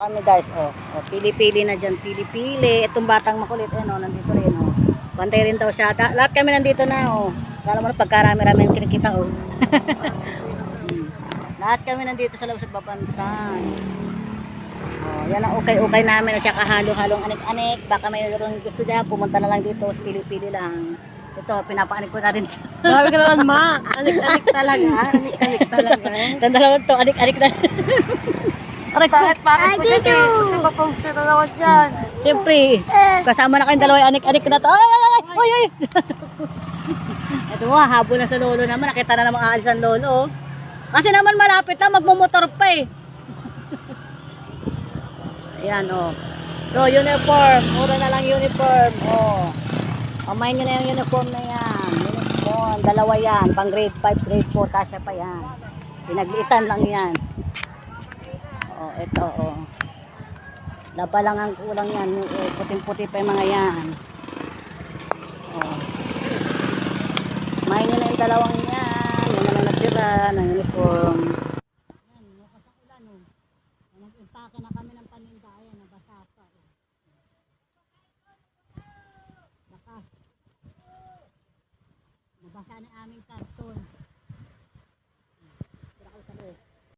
Kami guys, oh, oh pili-pili na dyan, pili-pili. Itong batang makulit, eh, no, nandito rin, oh. Pantay rin daw siya. Ta- lahat kami nandito na, oh. Kala mo na pagkarami-rami yung kinikita, oh. Hmm. lahat kami nandito sa loob sa Bapantay. Oh, yan ang ukay-ukay namin at saka halo-halong anik-anik. Baka may gusto dyan, pumunta na lang dito, pili-pili lang. Ito, pinapaanik ko na rin. Grabe ka naman, ma. Anik-anik talaga. Anik-anik talaga. Ang dalawa to, anik-anik na. Aray ko. Bakit bakit ko dyan eh? Ko post na naman dyan. Siyempre, kasama na kayong dalawa, anik-anik na to. Ay, ay, ay, ay, ay. Ito mo, habol na sa lolo naman. Nakita na namang aalis ang lolo. oh. Kasi naman malapit na, magmumotor pa eh. Ayan, oh. So, uniform. Mura na lang uniform. Oh. Pamain nyo na yung uniform na yan. Uniform. Dalawa yan. Pang grade 5, grade 4. Kasya pa yan. Pinaglitan lang yan. Oh, ito, oh. Laba lang ang kulang yan. Eh, Puting-puti pa yung mga yan. Oh. Main nyo na yung dalawang yan. Yan naman natira ng uniform. Yan, bukas ang ulan, oh. Nag-impake na kami ng paninda. Ayan, nabasa pa. Oh. Baka. Nabasa na aming karton.